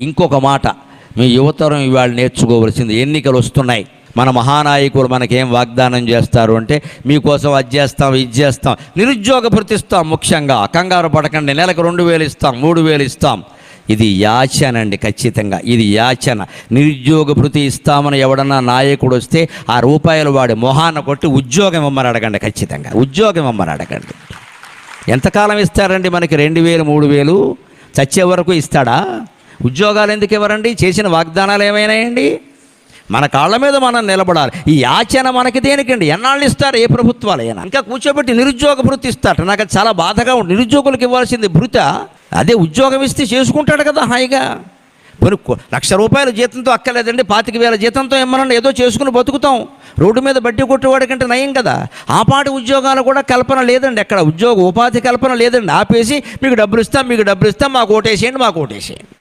ఇంకొక మాట. మీ యువతరం ఇవాళ నేర్చుకోవలసింది ఎన్నికలు వస్తున్నాయి. మన మహానాయకులు మనకేం వాగ్దానం చేస్తారు అంటే మీకోసం అది చేస్తాం ఇది చేస్తాం నిరుద్యోగ భృతి ఇస్తాం ముఖ్యంగా కంగారు పడకండి నెలకు రెండు వేలు ఇస్తాం మూడు వేలు ఇస్తాం. ఇది యాచన అండి ఖచ్చితంగా ఇది యాచన. నిరుద్యోగ భృతి ఇస్తామని ఎవడన్నా నాయకుడు వస్తే ఆ రూపాయలు వాడి మొహాన కొట్టి ఉద్యోగం ఇమ్మని అడగండి ఖచ్చితంగా ఉద్యోగం ఇమ్మని అడగండి. ఎంతకాలం ఇస్తారండి మనకి రెండు వేలు మూడు వేలు? చచ్చే వరకు ఇస్తాడా? ఉద్యోగాలు ఎందుకు ఇవ్వరండి? చేసిన వాగ్దానాలు ఏమైనాయండి? మన కాళ్ళ మీద మనం నిలబడాలి. ఈ ఆచరణ మనకి దేనికండి? ఎన్నాళ్ళు ఇస్తారు? ఏ ప్రభుత్వాలైనా. ఇంకా కూర్చోబెట్టి నిరుద్యోగ భృతి ఇస్తారట. నాకు చాలా బాధగా ఉంది. నిరుద్యోగులకు ఇవ్వాల్సింది భృత. అదే ఉద్యోగం ఇస్తే చేసుకుంటాడు కదా హాయిగా. మరి లక్ష రూపాయల జీతంతో అక్కర్లేదండి. పాతిక వేల జీతంతో ఏమన్నా ఏదో చేసుకుని బతుకుతాం. రోడ్డు మీద బట్టి కొట్టేవాడి కంటే నయం కదా. ఆ పాటి ఉద్యోగాలు కూడా కల్పన లేదండి ఎక్కడ. ఉద్యోగ ఉపాధి కల్పన లేదండి. ఆపేసి మీకు డబ్బులు ఇస్తాం మీకు డబ్బులు ఇస్తాం మాకు ఓటేసేయండి మాకు ఓటేసేయండి.